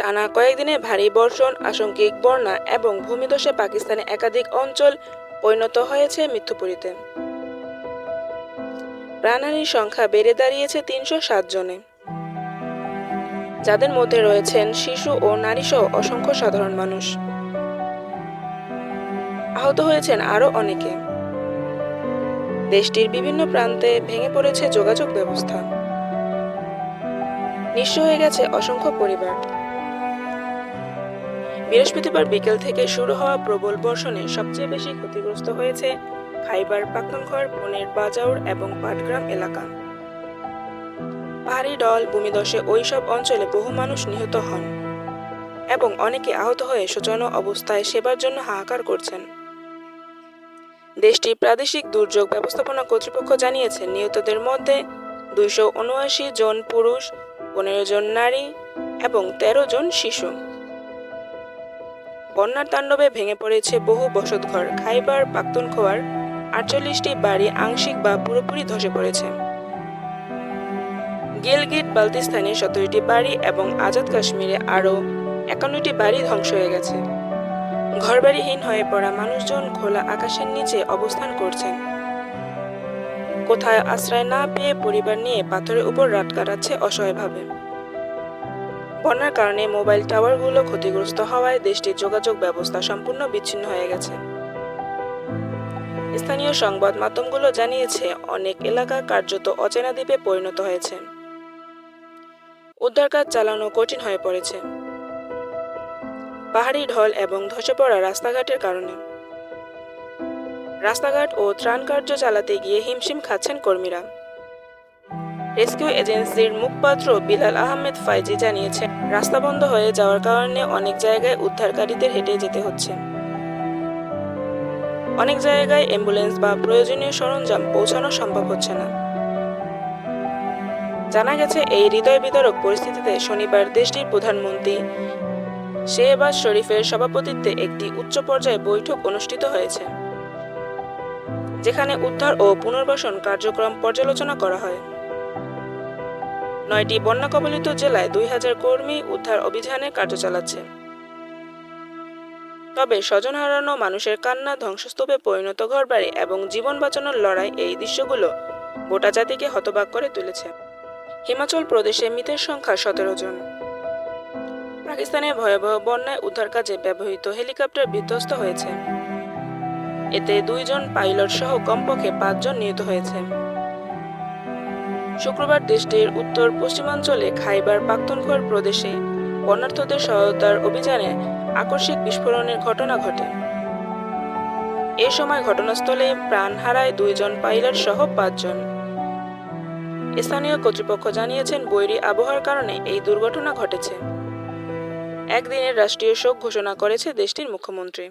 টানা কয়েকদিনে ভারী বর্ষণ, আশঙ্কিক বন্যা এবং ভূমিধসে পাকিস্তানে একাধিক অঞ্চল পরিণত হয়েছে মৃত্যুপুরীতে। প্রাণহানির সংখ্যা বেড়ে দাঁড়িয়েছে তিনশো সাত জনে। যাদের মধ্যে রয়েছেন শিশু ও নারীসহ অসংখ্য সাধারণ মানুষ। আহত হয়েছেন আরও অনেকে। দেশটির বিভিন্ন প্রান্তে ভেঙে পড়েছে যোগাযোগ ব্যবস্থা। নিঃস্ব হয়ে গেছে অসংখ্য পরিবার। বৃহস্পতিবার বিকেল থেকে শুরু হওয়া প্রবল বর্ষণে সবচেয়ে বেশি ক্ষতিগ্রস্ত হয়েছে খাইবার পাখতুনখোয়ার বনের বাজাউর এবং পাটগ্রাম এলাকা। পাহাড়ি ডল ভূমিদশে ওই সব অঞ্চলে বহু মানুষ নিহত হন এবং অনেকে আহত হয়ে শোচনীয় অবস্থায় সেবার জন্য হাহাকার করছেন। দেশটির প্রাদেশিক দুর্যোগ ব্যবস্থাপনা কর্তৃপক্ষ জানিয়েছে, নিহতদের মধ্যে দুইশো উনআশি জন পুরুষ, পনেরো জন নারী এবং তেরো জন শিশু। বন্যার তাণ্ডবে ভেঙে পড়েছে বহু বসতঘর। খাইবার পাখতুনখোয়ার আটচল্লিশটি বাড়ি আংশিক বা পুরোপুরি ধসে পড়েছে। গিলগিট বালতিস্তানে সতেরোটি বাড়ি এবং আজাদ কাশ্মীরে আরও একান্নটি বাড়ি ধ্বংস হয়ে গেছে। ঘরবাড়িহীন হয়ে পড়া মানুষজন খোলা আকাশের নিচে অবস্থান করছেন। কোথায় আশ্রয় না পেয়ে পরিবার নিয়ে পাথরের উপর রাত কাটাচ্ছে অসহায়ভাবে। বন্যার কারণে মোবাইল টাওয়ারগুলো ক্ষতিগ্রস্ত হওয়ায় দেশটির যোগাযোগ ব্যবস্থা সম্পূর্ণ বিচ্ছিন্ন হয়ে গেছে। স্থানীয় সংবাদ মাধ্যমগুলো জানিয়েছে, অনেক এলাকা কার্যত অচেনা দ্বীপে পরিণত হয়েছে। উদ্ধার কাজ চালানো কঠিন হয়ে পড়েছে। পাহাড়ি ঢল এবং ধসে পড়া রাস্তাঘাটের কারণে। রাস্তাঘাট ও ত্রাণ কার্য চালাতে গিয়ে হিমশিম খাচ্ছেন কর্মীরা। রেস্কিউ এজেন্সির মুখপাত্র বিলাল আহমেদ ফাইজি জানিয়েছেন রাস্তা বন্ধ হয়ে যাওয়ার কারণে অনেক জায়গায় উদ্ধারকারীদের হেঁটে যেতে হচ্ছে। অনেক জায়গায় অ্যাম্বুলেন্স বা প্রয়োজনীয় সরঞ্জাম পৌঁছানো সম্ভব হচ্ছে না। জানা গেছে, এই হৃদয় বিতরক পরিস্থিতিতে শনিবার দেশটির প্রধানমন্ত্রী শেহবাজ শরীফের সভাপতিত্বে একটি উচ্চ পর্যায়ে বৈঠক অনুষ্ঠিত হয়েছে, যেখানে উদ্ধার ও পুনর্বাসন কার্যক্রম পর্যালোচনা করা হয়। নয়টি বন্যা কবলিত জেলায় দুই হাজার কর্মী উদ্ধার অভিযানে কার্য চালাচ্ছে। তবে স্বজন হারানো মানুষের কান্না, ধ্বংসস্তূপে পরিণত ঘরবাড়ি এবং জীবন বাঁচানোর লড়াই এই দৃশ্যগুলো গোটা জাতিকে হতবাক করে তুলেছে। হিমাচল প্রদেশে মৃতের সংখ্যা সতেরো জন। পাকিস্তানের ভয়াবহ বন্যায় উদ্ধার কাজে ব্যবহৃত হেলিকপ্টার বিধ্বস্ত হয়েছে। এতে দুইজন পাইলট সহ কমপক্ষে পাঁচজন নিহত হয়েছে। শুক্রবার দেশটির উত্তর পশ্চিমাঞ্চলে খাইবার পাখতুনখোয়ার প্রদেশে বন্যার্থদের সহায়তার অভিযানে আকস্মিক বিস্ফোরণের ঘটনা ঘটে। এ সময় ঘটনাস্থলে প্রাণ হারায় দুইজন পাইলট সহ পাঁচজন। স্থানীয় কর্তৃপক্ষ জানিয়েছেন, বৈরী আবহাওয়ার কারণে এই দুর্ঘটনা ঘটেছে। একদিনের রাষ্ট্রীয় শোক ঘোষণা করেছে দেশটির মুখ্যমন্ত্রী।